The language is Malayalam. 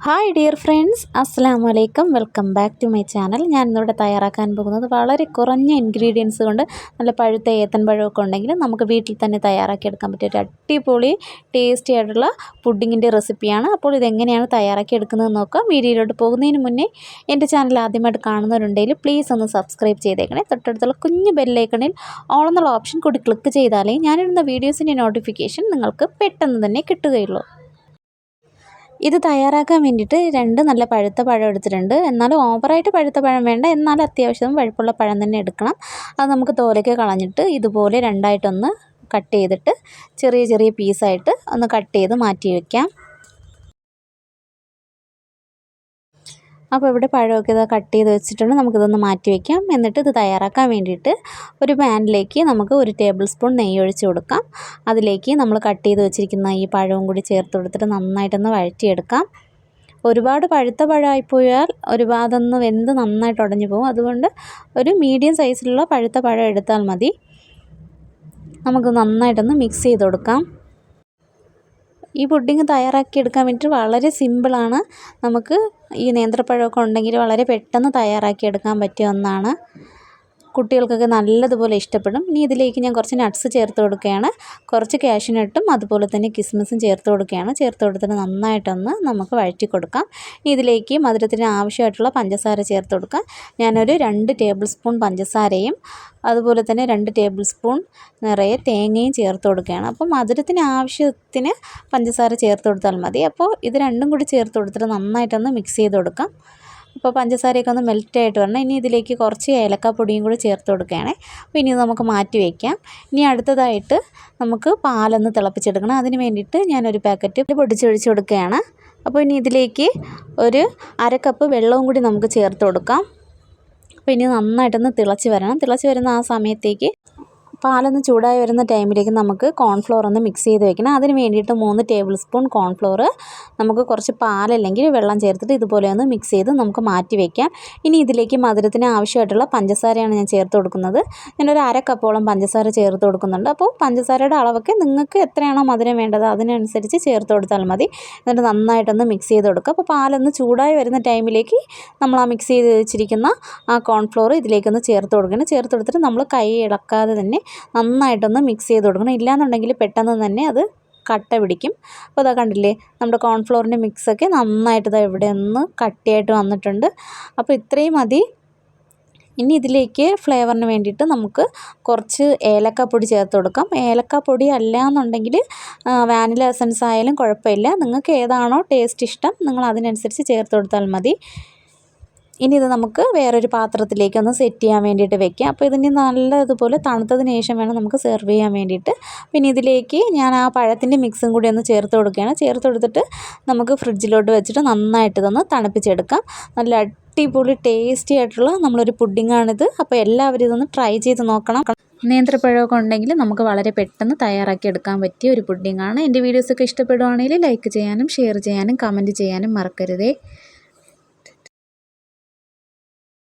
ഹായ് ഡിയർ ഫ്രണ്ട്സ് അസ്സാം വലൈക്കും welcome back to my channel ഞാൻ ഇന്നിവിടെ തയ്യാറാക്കാൻ പോകുന്നത് വളരെ കുറഞ്ഞ ഇൻഗ്രീഡിയൻസ് കൊണ്ട് നല്ല പഴുത്ത ഏത്തൻ പഴമൊക്കെ ഉണ്ടെങ്കിൽ നമുക്ക് വീട്ടിൽ തന്നെ തയ്യാറാക്കിയെടുക്കാൻ പറ്റിയ ഒരു അടിപൊളി ടേസ്റ്റി ആയിട്ടുള്ള പുഡിങ്ങിന്റെ റെസിപ്പിയാണ് അപ്പോൾ ഇതെങ്ങനെയാണ് തയ്യാറാക്കി എടുക്കുന്നത് നോക്കാം. വീഡിയോയിലോട്ട് പോകുന്നതിന് മുന്നേ എന്റെ ചാനൽ ആദ്യമായിട്ട് കാണുന്നവരുണ്ടെങ്കിൽ പ്ലീസ് ഒന്ന് സബ്സ്ക്രൈബ് ചെയ്തേക്കണേ. തൊട്ടടുത്തുള്ള കുഞ്ഞ് ബെല്ലൈക്കണിൽ ഓൾ എന്നുള്ള ഓപ്ഷൻ കൂടി ക്ലിക്ക് ചെയ്താലേ ഞാനിടുന്ന വീഡിയോസിന്റെ നോട്ടിഫിക്കേഷൻ നിങ്ങൾക്ക് പെട്ടെന്ന് തന്നെ കിട്ടുകയുള്ളൂ. ഇത് തയ്യാറാക്കാൻ വേണ്ടിയിട്ട് രണ്ട് നല്ല പഴുത്ത പഴം എടുത്തിട്ടുണ്ട്. എന്നാലും ഓവറായിട്ട് പഴുത്ത പഴം വേണ്ട. എന്നാലും അത്യാവശ്യം പഴുപ്പുള്ള പഴം തന്നെ എടുക്കണം. അത് നമുക്ക് തോലൊക്കെ കളഞ്ഞിട്ട് ഇതുപോലെ രണ്ടായിട്ടൊന്ന് കട്ട് ചെയ്തിട്ട് ചെറിയ ചെറിയ പീസായിട്ട് ഒന്ന് കട്ട് ചെയ്ത് മാറ്റി വയ്ക്കാം അപ്പോൾ ഇവിടെ പഴമൊക്കെ ഇത് കട്ട് ചെയ്ത് വെച്ചിട്ടുണ്ട്. നമുക്കിതൊന്ന് മാറ്റി വയ്ക്കാം എന്നിട്ട് ഇത് തയ്യാറാക്കാൻ വേണ്ടിയിട്ട് ഒരു പാനിലേക്ക് നമുക്ക് ഒരു ടേബിൾ സ്പൂൺ നെയ്യ് ഒഴിച്ച് കൊടുക്കാം. അതിലേക്ക് നമ്മൾ കട്ട് ചെയ്ത് വെച്ചിരിക്കുന്ന ഈ പഴവും കൂടി ചേർത്ത് കൊടുത്തിട്ട് നന്നായിട്ടൊന്ന് വഴറ്റിയെടുക്കാം. ഒരുപാട് പഴുത്ത പഴമായിപ്പോയാൽ ഒരുപാടൊന്ന് വെന്ത് നന്നായിട്ട് ഉടഞ്ഞു പോകും. അതുകൊണ്ട് ഒരു മീഡിയം സൈസിലുള്ള പഴുത്ത പഴം എടുത്താൽ മതി. നമുക്ക് നന്നായിട്ടൊന്ന് മിക്സ് ചെയ്ത് കൊടുക്കാം. ഈ പുഡിങ് തയ്യാറാക്കി എടുക്കാൻ വേണ്ടിയിട്ട് വളരെ സിമ്പിളാണ് നമുക്ക് ഈ നേന്ത്രപ്പഴമൊക്കെ ഉണ്ടെങ്കിൽ വളരെ പെട്ടെന്ന് തയ്യാറാക്കി എടുക്കാൻ പറ്റിയ ഒന്നാണ്. കുട്ടികൾക്കൊക്കെ നല്ലതുപോലെ ഇഷ്ടപ്പെടും. ഇനി ഇതിലേക്ക് ഞാൻ കുറച്ച് നട്ട്സ് ചേർത്ത് കൊടുക്കുകയാണ്. കുറച്ച് കാഷ്യൂനട്ടും അതുപോലെ തന്നെ കിസ്മിസും ചേർത്ത് കൊടുക്കുകയാണ്. ചേർത്ത് കൊടുത്തിട്ട് നന്നായിട്ടൊന്ന് നമുക്ക് വഴറ്റി കൊടുക്കാം. ഇനി ഇതിലേക്ക് മധുരത്തിന് ആവശ്യമായിട്ടുള്ള പഞ്ചസാര ചേർത്ത് കൊടുക്കാം. ഞാനൊരു രണ്ട് ടേബിൾ സ്പൂൺ പഞ്ചസാരയും അതുപോലെ തന്നെ രണ്ട് ടേബിൾ സ്പൂൺ നിറയെ തേങ്ങയും ചേർത്ത് കൊടുക്കുകയാണ്. അപ്പോൾ മധുരത്തിന് ആവശ്യത്തിന് പഞ്ചസാര ചേർത്ത് കൊടുത്താൽ മതി. അപ്പോൾ ഇത് രണ്ടും കൂടി ചേർത്ത് കൊടുത്തിട്ട് നന്നായിട്ടൊന്ന് മിക്സ് ചെയ്ത് കൊടുക്കാം. അപ്പോൾ പഞ്ചസാരയൊക്കെ ഒന്ന് മെൽറ്റ് ആയിട്ട് വരണം. ഇനി ഇതിലേക്ക് കുറച്ച് ഏലക്കാപ്പൊടിയും കൂടി ചേർത്ത് കൊടുക്കുകയാണേ. അപ്പോൾ ഇനി നമുക്ക് മാറ്റി വയ്ക്കാം ഇനി അടുത്തതായിട്ട് നമുക്ക് പാലൊന്ന് തിളപ്പിച്ചെടുക്കണം. അതിന് വേണ്ടിയിട്ട് ഞാനൊരു പാക്കറ്റ് പൊടിച്ചൊഴിച്ച് കൊടുക്കുകയാണ്. അപ്പോൾ ഇനി ഇതിലേക്ക് ഒരു അര കപ്പ് വെള്ളവും കൂടി നമുക്ക് ചേർത്ത് കൊടുക്കാം. അപ്പോൾ ഇനി നന്നായിട്ടൊന്ന് തിളച്ച് വരണം. തിളച്ച് വരുന്ന ആ സമയത്തേക്ക് പാലൊന്ന് ചൂടായി വരുന്ന ടൈമിലേക്ക് നമുക്ക് കോൺഫ്ലോർ ഒന്ന് മിക്സ് ചെയ്ത് വെക്കണം. അതിന് വേണ്ടിയിട്ട് മൂന്ന് ടേബിൾ സ്പൂൺ കോൺഫ്ലോർ നമുക്ക് കുറച്ച് പാലല്ലെങ്കിൽ വെള്ളം ചേർത്തിട്ട് ഇതുപോലെ ഒന്ന് മിക്സ് ചെയ്ത് നമുക്ക് മാറ്റി വയ്ക്കാം ഇനി ഇതിലേക്ക് മധുരത്തിന് ആവശ്യമായിട്ടുള്ള പഞ്ചസാരയാണ് ഞാൻ ചേർത്ത് കൊടുക്കുന്നത്. ഞാനൊരു അര കപ്പോളം പഞ്ചസാര ചേർത്ത് കൊടുക്കുന്നുണ്ട്. അപ്പോൾ പഞ്ചസാരയുടെ അളവൊക്കെ നിങ്ങൾക്ക് എത്രയാണോ മധുരം വേണ്ടത് അതിനനുസരിച്ച് ചേർത്ത് കൊടുത്താൽ മതി. എന്നിട്ട് നന്നായിട്ടൊന്ന് മിക്സ് ചെയ്ത് കൊടുക്കുക. അപ്പോൾ പാലൊന്ന് ചൂടായി വരുന്ന ടൈമിലേക്ക് നമ്മൾ ആ മിക്സ് ചെയ്ത് വെച്ചിരിക്കുന്ന ആ കോൺഫ്ലോർ ഇതിലേക്കൊന്ന് ചേർത്ത് കൊടുക്കണം. ചേർത്ത് കൊടുത്തിട്ട് നമ്മൾ കൈ ഇളക്കാതെ തന്നെ നന്നായിട്ടൊന്ന് മിക്സ് ചെയ്ത് കൊടുക്കണം. ഇല്ലാന്നുണ്ടെങ്കിൽ പെട്ടെന്ന് തന്നെ അത് കട്ട പിടിക്കും. അപ്പോൾ അതാ കണ്ടില്ലേ നമ്മുടെ കോൺഫ്ലോറിന്റെ മിക്സൊക്കെ നന്നായിട്ട് ഇതാ ഇവിടെ ഒന്ന് കട്ടിയായിട്ട് വന്നിട്ടുണ്ട്. അപ്പോൾ ഇത്രയും മതി. ഇനി ഇതിലേക്ക് ഫ്ലേവറിന് വേണ്ടിയിട്ട് നമുക്ക് കുറച്ച് ഏലക്കപ്പൊടി ചേർത്ത് കൊടുക്കാം. ഏലക്കപ്പൊടി അല്ല എന്നുണ്ടെങ്കിൽ വാനില എസൻസ് ആയാലും കുഴപ്പമില്ല. നിങ്ങൾക്ക് ഏതാണോ ടേസ്റ്റ് ഇഷ്ടം നിങ്ങൾ അതിനനുസരിച്ച് ചേർത്ത് കൊടുത്താൽ മതി. ഇനി ഇത് നമുക്ക് വേറൊരു പാത്രത്തിലേക്ക് ഒന്ന് സെറ്റ് ചെയ്യാൻ വേണ്ടിയിട്ട് വെക്കാം. അപ്പോൾ ഇതിന് നല്ലതുപോലെ തണുത്തതിന് ശേഷം വേണം നമുക്ക് സെർവ് ചെയ്യാൻ വേണ്ടിയിട്ട്. പിന്നെ ഇതിലേക്ക് ഞാൻ ആ പഴത്തിന്റെ മിക്സും കൂടി ഒന്ന് ചേർത്ത് കൊടുക്കുകയാണ്. ചേർത്ത് കൊടുത്തിട്ട് നമുക്ക് ഫ്രിഡ്ജിലോട്ട് വെച്ചിട്ട് നന്നായിട്ട് ഇതൊന്ന് തണുപ്പിച്ചെടുക്കാം. നല്ല അടിപൊളി ടേസ്റ്റി ആയിട്ടുള്ള നമ്മളൊരു പുഡിങ്ങാണിത് അപ്പോൾ എല്ലാവരും ഇതൊന്ന് ട്രൈ ചെയ്ത് നോക്കണം. നേന്ത്രപ്പഴമൊക്കെ ഉണ്ടെങ്കിൽ നമുക്ക് വളരെ പെട്ടെന്ന് തയ്യാറാക്കി എടുക്കാൻ പറ്റിയ ഒരു പുഡിങ്ങാണ് എന്റെ വീഡിയോസൊക്കെ ഇഷ്ടപ്പെടുവാണെങ്കിൽ ലൈക്ക് ചെയ്യാനും ഷെയർ ചെയ്യാനും കമന്റ് ചെയ്യാനും മറക്കരുതേ.